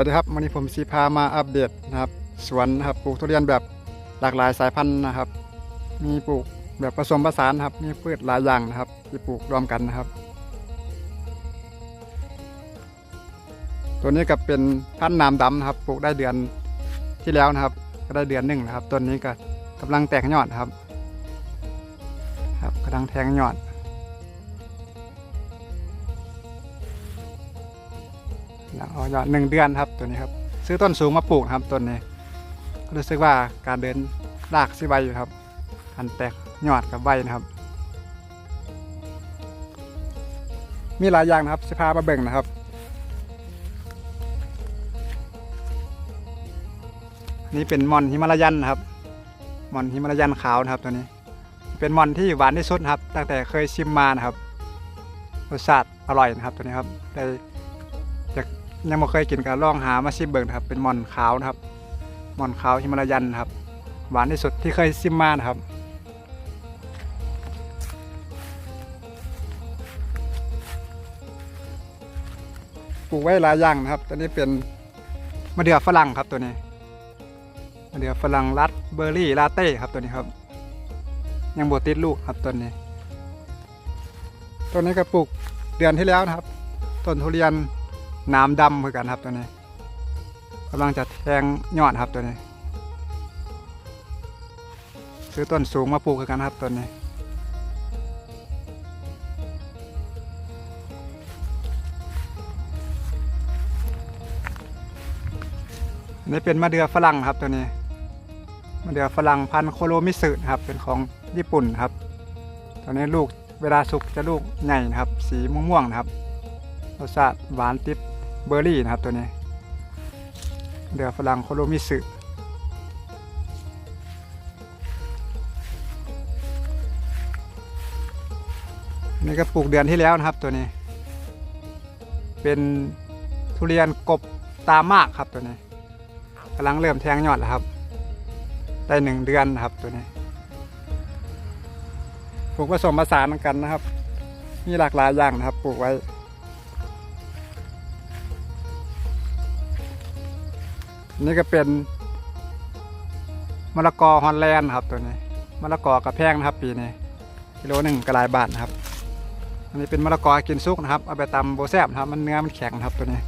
วัสดีครับวันนี้ผมสีพามาอัปเดตนะครับสวนนะครับปลูกทุเรียนแบบหลากหลายสายพันธุ์นะครับ มีปลูกแบบผสมผสานครับ มีพืชหลายอย่างนะครับ ที่ปลูกรวมกันนะครับ ตัวนี้ก็เป็นพันธุ์น้ำดำนะครับ ปลูกได้เดือนที่แล้วนะครับ ก็ได้เดือนหนึ่งนะครับต้นนี้ก็กำลังแตกยอดครับ ครับกำลังแทงยอด แล้วเอายอดหนึ่งเดือนครับตัวนี้ครับซื้อต้นสูงมาปลูกครับต้นนี้ รู้สึกว่าการเดินรากสิไวอยู่ครับการแตกยอดกับใบนะครับ มีหลายอย่างนะครับสิพามาเบ่งนะครับ นี่เป็นมอนฮิมาลายันนะครับมอนฮิมาลายันขาวนะครับตัวนี้ เป็นมอนที่หวานที่สุดครับ ตั้งแต่เคยชิมมานะครับรสชาติอร่อยนะครับตัวนี้ครับได้ ยังไม่เคยกินก็ลองหามาชิมเบิ่งนะครับ เป็นมอนขาวนะครับมอนขาวฮิมาลายันครับ หวานที่สุดที่เคยชิมมานะครับปลูกไว้หลายอย่างนะครับตัวนี้เป็นมะเดื่อฝรั่งครับตัวนี้มะเดื่อฝรั่งรัดเบอร์รี่ลาเต้ครับตัวนี้ครับ ยังบวติดลูกครับต้นนี้ต้นนี้ก็ปลูกเดือนที่แล้วนะครับต้นทุเรียน น้ำดำเหมือนกันครับตัวนี้กำลังจะแทงยอดครับตัวนี้ ซื้อต้นสูงมาปลูกกันครับต้นนี้นนี้เป็นมะเดื่อฝรั่งครับตัวนี้มะเดื่อฝรั่งพันโคโรมิสึครับ เป็นของญี่ปุ่นครับตอนนี้ลูกเวลาสุกจะลูกใหญ่นะครับ สีม่วงๆนะครับรสชาติหวานติด เบอร์รี่นะครับตัวนี้ เดือฝรั่งโคโรมิสึนนี่ก็ปลูกเดือนที่แล้วนะครับตัวนี้ เป็นทุเรียนกบตามากครับตัวนี้กำลังเริ่มแทงยอดแล้วครับ ได้หนึ่งเดือนนะครับตัวนี้ปลูกผสมผสานกันนะครับ มีหลากหลายอย่างนะครับปลูกไว้ นี่ก็เป็นมะละกอฮอลแลนด์ครับตัวนี้มะละกอกระแพงนะครับ ปีนี้กิโลหนึ่งก็หลายบาทนะครับอันนี้เป็นมะละกอกินซุกนะครับเอาไปตำโบแซบนะครับ มันเนื้อมันแข็งนะครับตัวนี้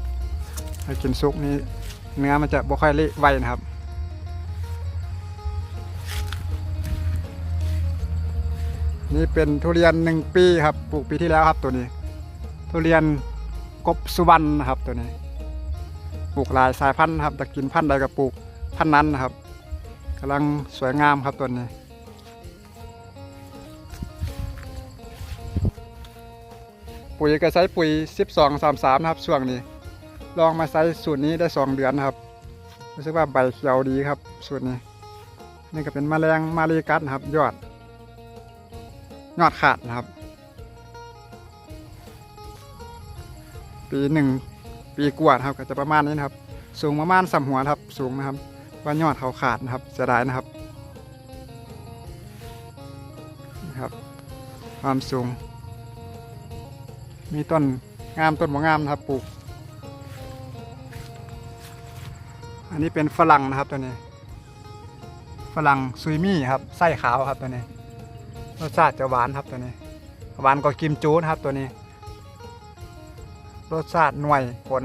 กินซุกนี้เนื้อมันจะบ่ค่อยเละไวนะครับนี่เป็นทุเรียนหนึ่งปีครับปลูกปีที่แล้วครับตัวนี้ ทุเรียนกบสุวรรณนะครับตัวนี้ ปลูกหลายสายพันธุ์ครับจะกินพันธุ์ใดก็ปลูกพันธุ์นั้นนะครับกำลังสวยงามครับตัวนี้ปุ๋ยก็ใช้ปุ๋ย 12 33นะครับช่วงนี้ ลองมาใช้สูตรนี้ได้ 2 เดือนครับรู้สึกว่าใบเขียวดีครับสูตรนี้ นี่ก็เป็นแมลงมารีกัดนะครับ ยอด ยอดขาดนะครับ ปีหนึ่ง ปีกวานะครับก็จะประมาณนี้นะครับ สูงประมาณสามหัวครับ สูงนะครับว่ายอดเขาขาดนะครับเสียดายนะครับนะครับ ความสูง มีต้นงามต้นบ่งามนะครับปลูก อันนี้เป็นฝรั่งนะครับตัวนี้ ฝรั่งซุยมี่ครับไส้ขาวครับตัวนี้รสชาติจะหวานครับตัวนี้หวานกว่ากิมจูนะครับตัวนี้ รสชาติหน่วยผล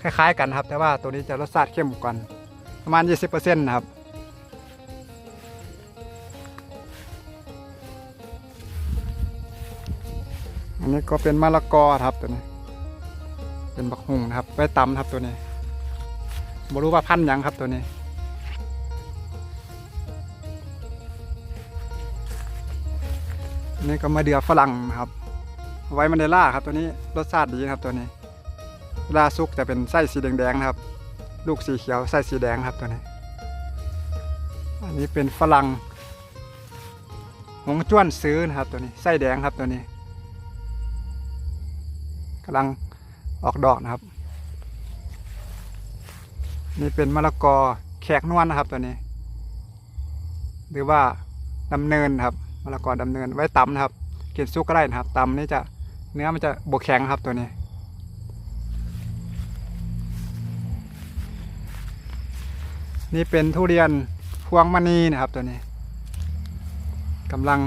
คล้ายๆกันครับ แต่ว่าตัวนี้จะรสชาติเข้มกว่าประมาณ 20%นะครับอันนี้ก็เป็นมะละกอครับตัวนี้ เป็นบักหุงนะครับไว้ตำครับตัวนี้ไม่รู้ว่าพันยังครับตัวนี้นนี้ก็มะเดือฝรั่งครับ ไว้มันเดล่าครับตัวนี้รสชาติดีครับตัวนี้เวลาซุกจะเป็นไส้สีแดงๆนะครับ ลูกสีเขียวไส้สีแดงครับตัวนี้ อันนี้เป็นฝรั่งหงจ้วนซื้อนะครับตัวนี้ไส้แดงครับตัวนี้กำลังออกดอกนะครับ นี่เป็นมะละกอแขกนวลนะครับตัวนี้ หรือว่าดำเนินครับมะละกอดำเนินไว้ตำนะครับกินซุกก็ได้นะครับตำนี่จะ เนื้อมันจะบวแข็งครับตัวนี้ นี่เป็นทุเรียนพวงมณีนะครับตัวนี้กำลัง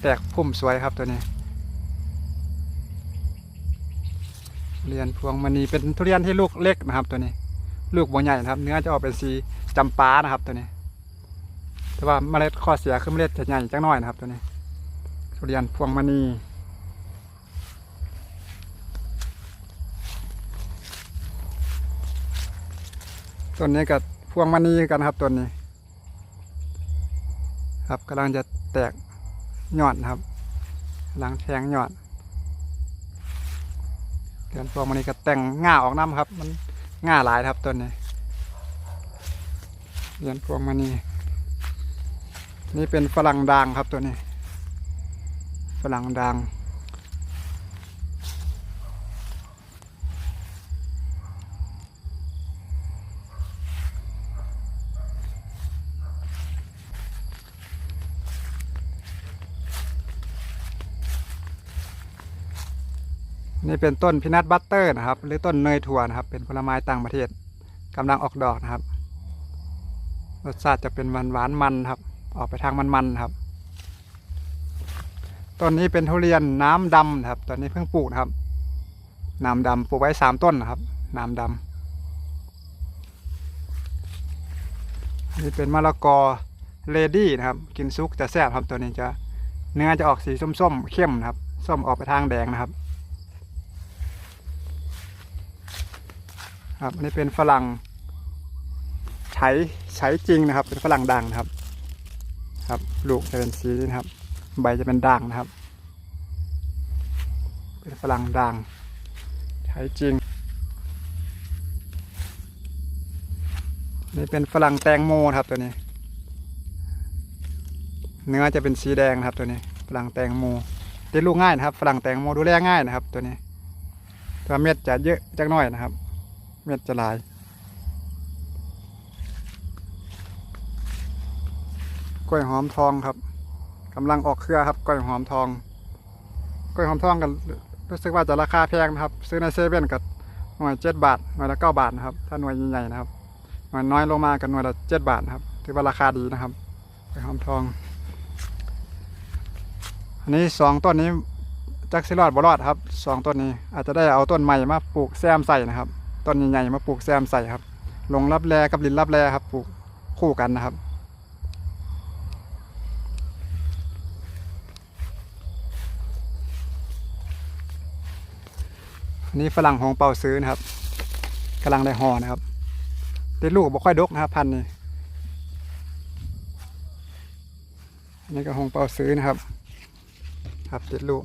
แตกพุ่มสวยครับตัวนี้เรียนพวงมณีเป็นทุเรียนที่ลูกเล็กนะครับตัวนี้ ลูกบ่ใหญ่นะครับ เนื้อจะออกเป็นสีจำปานะครับตัวนี้ แต่ว่าเมล็ดข้อเสียคือเมล็ดจะใหญ่จังน้อยนะครับตัวนี้ ทุเรียนพวงมณี ต้นนี้กับพวงมณีกันครับต้นนี้ ครับกำลังจะแตกยอดครับกำลังแทงยอดเดือนพวงมณีก็แต่งง่าออกน้ำครับ มันง่าหลายครับต้นนี้เดือนพวงมณีนี่เป็นฝรั่งด่างครับตัวนี้ ฝรั่งด่าง นี่เป็นต้นพินัทบัตเตอร์นะครับ หรือต้นเนยถั่วนะครับ เป็นผลไม้ต่างประเทศกำลังออกดอกนะครับรสชาติจะเป็นหวานหวานมันครับ ออกไปทางมันๆครับต้นนี้เป็นทุเรียนน้ำดำนะครับ ตอนนี้เพิ่งปลูกนะครับ น้ำดำปลูกไว้สามต้นนะครับ น้ำดำนี่เป็นมะละกอเลดี้นะครับ กินซุกจะแซ่บครับตัวนี้จะเนื้อจะออกสีส้มๆเข้มนะครับ ส้มออกไปทางแดงนะครับ ครับอันนี้เป็นฝรั่งใช้ใช้จริงนะครับ เป็นฝรั่งด่างนะครับ ครับ ลูกจะเป็นสีนี้นะครับ ใบจะเป็นด่างนะครับ เป็นฝรั่งด่าง ใช้จริง นี่เป็นฝรั่งแตงโมครับตัวนี้ เนื้อจะเป็นสีแดงนะครับตัวนี้ฝรั่งแตงโมติดลูกง่ายนะครับฝรั่งแตงโมดูแลง่ายนะครับ ตัวนี้ ตัวเม็ดจะเยอะจักหน่อยนะครับ เม็ดจะลายกล้วยหอมทองครับกำลังออกเครือครับกล้วยหอมทองกล้วยหอมทองกันรู้สึกว่าจะราคาแพงนะครับ ซื้อในเซเว่นกับหน่วยเจ็ดบาทหน่วยละเก้าบาทนะครับ ถ้าหน่วยใหญ่ๆนะครับหน่วยน้อยลงมากับหน่วยละเจ็ดบาทนะครับถือว่าราคาดีนะครับกล้วยหอมทอง อันนี้สองต้นนี้จักสิรอดบ่รอดครับสองต้นนี้อาจจะได้เอาต้นใหม่มาปลูกแซมใส่นะครับ ต้นใหญ่ๆมาปลูกแซมใส่ครับลงรับแรกับลินรับแรครับปลูกคู่กันนะครับนนี้ฝรั่งหงเป่าซื้อนะครับกำลังได้ห่อนะครับติดลูกบ่ค่อยดกนะครับพันนี้นนี้ก็หงเป่าซื้อนะครับ ครับติดลูก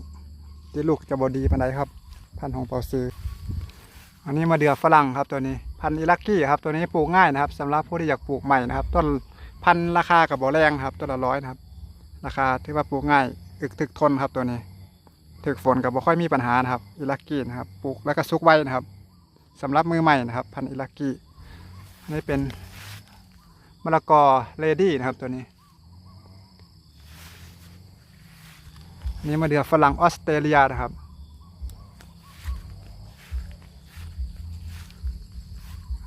ติดลูกจะบอดีปันใดครับ พันหงเป่าซื้อ อันนี้มาเดือฝรั่งครับตัวนี้พันธุ์อิลักกี้ครับตัวนี้ปลูกง่ายนะครับสำหรับผู้ที่อยากปลูกใหม่นะครับ ต้นพันธุ์ราคากับบ่แรงครับต้นละร้อยนะครับ ราคาที่ว่าปลูกง่ายอึกถึกทนครับตัวนี้ ถึกฝนกับบ่ค่อยมีปัญหานะครับอิลักกี้นะครับปลูกแล้วก็ซุกไว้นะครับสำหรับมือใหม่นะครับ พันธุ์อิลักกี้นนี้เป็นมะละกอเลดี้นะครับตัวนี้นนี่มาเดือฝรั่งออสเตรเลียนะครับ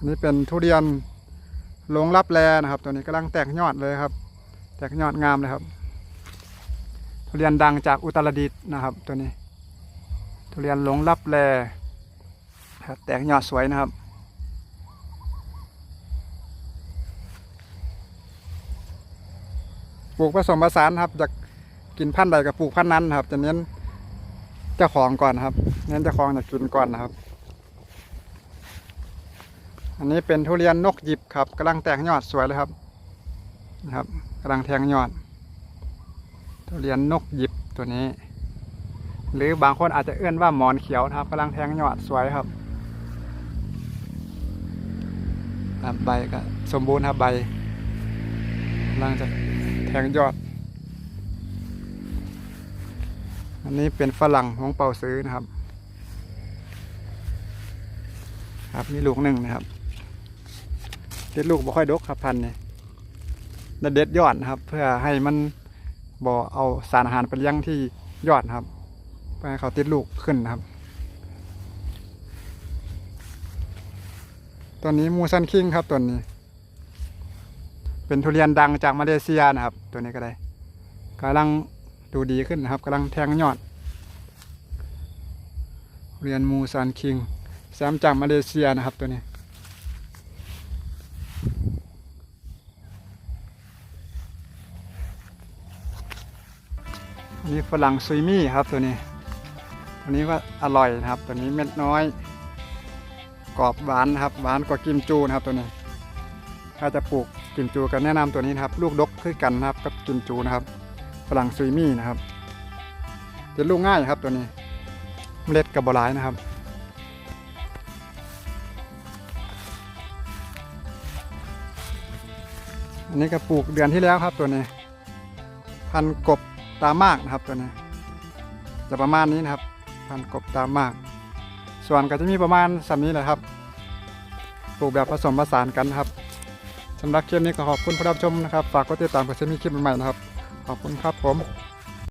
นนี้เป็นทุเรียนหลงรับแลนะครับ ตัวนี้กำลังแตกยอดเลยครับ แตกยอดงามเลยครับ ทุเรียนดังจากอุตรดิตถ์นะครับ ตัวนี้ ทุเรียนหลงรับแลครับแตกยอดสวยนะครับปลูกผสมผสานครับจากกินพันธุ์ใดกับปลูกพันธุ์นั้นครับจะเน้นเจ้าของก่อนครับ เน้นเจ้าของจะกินก่อนนะครับ อันนี้เป็นทุเรียนนกหยิบครับกำลังแตกยอดสวยเลยครับนะครับกำลังแทงยอด ทุเรียนนกหยิบตัวนี้ หรือบางคนอาจจะเอื้อนว่าหมอนเขียวนะครับกำลังแทงยอดสวยครับครับใบก็สมบูรณ์ครับใบกำลังจะแทงยอด อันนี้เป็นฝรั่งของเป่าซื้อนะครับ ครับมีลูกหนึ่งนะครับ เด็ดลูกบ่ค่อยดกครับพันธุ์นี่แล้วเด็ดยอดนะครับ เพื่อให้มันบ่เอาสารอาหารไปเลี้ยงที่ยอดครับเพื่อให้เขาติดลูกขึ้นครับตัวนี้มูซันคิงครับตัวนี้ เป็นทุเรียนดังจากมาเลเซียนะครับ ตัวนี้ก็ได้กำลังดูดีขึ้นนะครับกำลังแทงยอดเรียนมูซานคิงแซมจากมาเลเซียนะครับตัวนี้ นี้ฝรั่งซุยมี่ครับตัวนี้ ตัวนี้ก็อร่อยนะครับ ตัวนี้เม็ดน้อย กรอบหวานนะครับ หวานกว่ากิมจูนะครับตัวนี้ ถ้าจะปลูกกิมจูก็แนะนำตัวนี้นะครับ ลูกดกคือกันนะครับกับกิมจูนะครับ ฝรั่งซุยมี่นะครับจะลูกง่ายครับตัวนี้ เมล็ดกับบหลายนะครับอันนี้ก็ปลูกเดือนที่แล้วครับตัวนี้ พันกบ ตามากนะครับตัวนี้ จะประมาณนี้นะครับพันกบตามาก ส่วนก็จะมีประมาณสำนี้แหละครับปลูกแบบผสมผสานกันนะครับสำหรับคลิปนี้ก็ขอบคุณผู้รับชมนะครับ ฝากกดติดตามเพื่อจะมีคลิปใหม่ๆนะครับ ขอบคุณครับผม